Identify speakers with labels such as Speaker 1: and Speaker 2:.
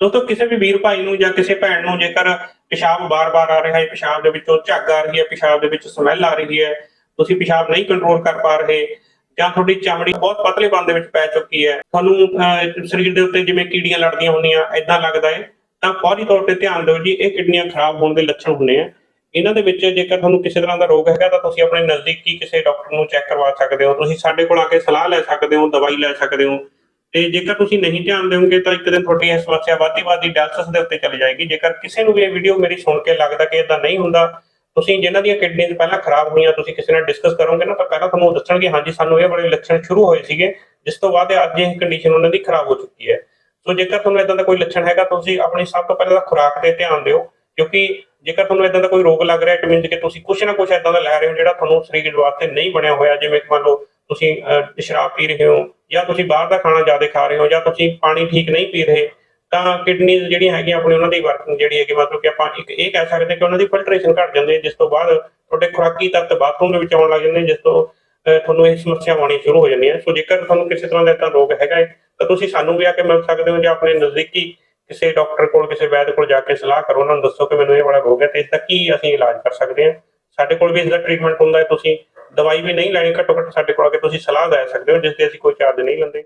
Speaker 1: ਦੋਸਤੋ, ਕਿਸੇ ਵੀ ਵੀਰ ਭਾਈ ਨੂੰ ਜਾਂ ਕਿਸੇ ਭੈਣ ਨੂੰ ਜੇਕਰ ਪਿਸ਼ਾਬ ਬਾਰ-ਬਾਰ ਆ ਰਿਹਾ ਹੈ, ਪਿਸ਼ਾਬ ਦੇ ਵਿੱਚੋਂ ਝੱਗ ਆ ਰਹੀ ਹੈ, ਪਿਸ਼ਾਬ ਦੇ ਵਿੱਚ ਸਮੈਲ ਆ ਰਹੀ ਹੈ, ਤੁਸੀਂ ਪਿਸ਼ਾਬ ਨਹੀਂ ਕੰਟਰੋਲ ਕਰ ਪਾ ਰਹੇ ਜਾਂ ਤੁਹਾਡੀ ਚਮੜੀ ਬਹੁਤ ਪਤਲੇਪਨ ਦੇ ਵਿੱਚ ਪੈ ਚੁੱਕੀ ਹੈ, ਤੁਹਾਨੂੰ ਸਰੀਰ ਦੇ ਉੱਤੇ ਜਿਵੇਂ ਕੀੜੀਆਂ ਲੜਦੀਆਂ ਹੁੰਦੀਆਂ ਐਦਾਂ ਲੱਗਦਾ ਹੈ, ਤਾਂ ਫੌਰੀ ਤੌਰ ਤੇ ਧਿਆਨ ਦਿਓ ਜੀ, ਇਹ ਕਿਡਨੀਆਂ ਖਰਾਬ ਹੋਣ ਦੇ ਲੱਛਣ ਹੁੰਦੇ ਆ। ਇਹਨਾਂ ਦੇ ਵਿੱਚ ਜੇਕਰ ਤੁਹਾਨੂੰ ਕਿਸੇ ਤਰ੍ਹਾਂ ਦਾ ਰੋਗ ਹੈਗਾ, ਤਾਂ ਤੁਸੀਂ ਆਪਣੇ ਨਜ਼ਦੀਕੀ ਕਿਸੇ ਡਾਕਟਰ ਨੂੰ ਚੈੱਕ ਕਰਵਾ ਸਕਦੇ ਹੋ, ਤੁਸੀਂ ਸਾਡੇ ਕੋਲ ਆ ਕੇ ਸਲਾਹ ਲੈ ਸਕਦੇ ਹੋ, ਦਵਾਈ ਲੈ ਸਕਦੇ ਹੋ ਤੇ ਜੇਕਰ ਤੁਸੀਂ ਨਹੀਂ ਧਿਆਨ ਦਿਓਗੇ ਤਾਂ ਇੱਕ ਦਿਨ ਤੁਹਾਡੀ ਇਹ ਸਮੱਸਿਆ ਵੱਧਦੀ ਵੱਧਦੀ ਡਾਇਲਸਿਸ ਦੇ ਉੱਤੇ ਚਲੀ ਜਾਏਗੀ। ਜੇਕਰ ਕਿਸੇ ਨੂੰ ਵੀ ਇਹ ਵੀਡੀਓ ਮੇਰੀ ਸੁਣ ਕੇ ਲੱਗਦਾ ਕਿ ਇਦਾਂ ਨਹੀਂ ਹੁੰਦਾ ਤੁਸੀਂ ਜਿਨ੍ਹਾਂ ਦੀਆਂ ਕਿਡਨੀਆਂ ਪਹਿਲਾਂ ਖਰਾਬ ਹੋਈਆਂ ਤੁਸੀਂ ਕਿਸੇ ਨਾਲ ਡਿਸਕਸ ਕਰੋਗੇ ਨਾ ਤਾਂ ਪਹਿਲਾਂ ਤੁਹਾਨੂੰ ਦੱਸਣਗੇ ਹਾਂਜੀ ਸਾਨੂੰ ਇਹ ਬੜੇ ਲੱਛਣ ਸ਼ੁਰੂ ਹੋਏ ਸੀਗੇ ਜਿਸ ਤੋਂ ਬਾਅਦ ਅੱਜ ਇਹ ਕੰਡੀਸ਼ਨ ਉਹਨਾਂ ਦੀ ਖਰਾਬ ਹੋ ਚੁੱਕੀ ਹੈ। ਸੋ ਜੇਕਰ ਤੁਹਾਨੂੰ ਇਦਾਂ ਦਾ ਕੋਈ ਲੱਛਣ ਹੈਗਾ ਤੁਸੀਂ ਆਪਣੀ ਸਭ ਤੋਂ ਪਹਿਲਾਂ ਤਾਂ ਖੁਰਾਕ ਤੇ ਧਿਆਨ ਦਿਓ ਕਿਉਂਕਿ ਜੇਕਰ ਤੁਹਾਨੂੰ ਇਦਾਂ ਦਾ ਕੋਈ ਰੋਗ ਲੱਗ ਰਿਹਾ ਇਟ ਮੀਨਸ ਕਿ ਤੁਸੀਂ ਕੁਝ ਨਾ ਕੁਝ ਇਦਾਂ ਦਾ ਲੈ ਰਹੇ ਹੋ ਜਿਹੜਾ ਤੁਹਾਨੂੰ ਸਰੀਰ ਵਾਸਤੇ ਨਹੀਂ ਬਣਿਆ ਹੋਇਆ ਜਿਵੇਂ ਕਿ ਮੰਨ ਲਓ ਤੁਸੀਂ ਅਹ, ਸ਼ਰਾਬ ਪੀ ਰਹੇ ਹੋ ਜਾਂ ਤੁਸੀਂ ਬਾਹਰ ਦਾ ਖਾਣਾ ਜ਼ਿਆਦਾ ਖਾ ਰਹੇ ਹੋ ਜਾਂ ਤੁਸੀਂ ਪਾਣੀ ਠੀਕ ਨਹੀਂ ਪੀ ਰਹੇ ਤਾਂ ਕਿਡਨੀਜ਼ ਜਿਹੜੀਆਂ ਹੈਗੀਆਂ ਆਪਣੀ ਉਹਨਾਂ ਦੀ ਵਰਕਿੰਗ ਜਿਹੜੀ ਹੈਗੀ ਮਤਲਬ ਕਿ ਆਪਾਂ ਇੱਕ ਇਹ ਕਹਿ ਸਕਦੇ ਕਿ ਉਹਨਾਂ ਦੀ ਫਿਲਟਰੇਸ਼ਨ ਘਟ ਜਾਂਦੀ ਹੈ ਜਿਸ ਤੋਂ ਬਾਅਦ ਤੁਹਾਡੇ ਖੁਰਾਕੀ ਤੱਤ ਬਾਥਰੂਮ ਦੇ ਵਿੱਚ ਆਉਣ ਲੱਗ ਜਾਂਦੇ ਨੇ, ਜਿਸ ਤੋਂ ਤੁਹਾਨੂੰ ਇਹ ਸਮੱਸਿਆ ਆਉਣੀ ਸ਼ੁਰੂ ਹੋ ਜਾਂਦੀ ਹੈ ਸੋ ਜੇਕਰ ਤੁਹਾਨੂੰ ਕਿਸੇ ਤਰ੍ਹਾਂ ਦਾ ਤਾਂ ਰੋਗ ਹੈਗਾ ਹੈ ਤਾਂ ਤੁਸੀਂ ਸਾਨੂੰ ਵੀ ਆ ਕੇ ਮਿਲ ਸਕਦੇ ਹੋ ਜਾਂ ਆਪਣੇ ਨਜ਼ਦੀਕੀ ਕਿਸੇ ਡਾਕਟਰ ਕੋਲ ਕਿਸੇ ਵੈਦ ਕੋਲ ਜਾ ਕੇ ਸਲਾਹ ਕਰੋ ਉਹਨਾਂ ਨੂੰ ਦੱਸੋ ਕਿ ਮੈਨੂੰ ਇਹ ਵਾਲਾ ਰੋਗ ਹੈ ਤੇ ਇਸ ਦਾ ਕੀ ਅਸੀਂ ਇਲਾਜ ਕਰ ਸਕਦੇ ਹਾਂ। ਸਾਡੇ ਕੋਲ ਵੀ ਇਸ ਦਾ ਟ੍ਰੀਟਮੈਂਟ ਹੁੰਦਾ ਹੈ ਤੁਸੀਂ ਦਵਾਈ ਵੀ ਨਹੀਂ ਲੈਣੀ ਘੱਟੋ ਘੱਟ ਸਾਡੇ ਕੋਲ ਆ ਕੇ ਤੁਸੀਂ ਸਲਾਹ ਲੈ ਸਕਦੇ ਹੋ, ਜਿਸ ਦੇ ਅਸੀਂ ਕੋਈ ਚਾਰਜ ਨਹੀਂ ਲੈਂਦੇ।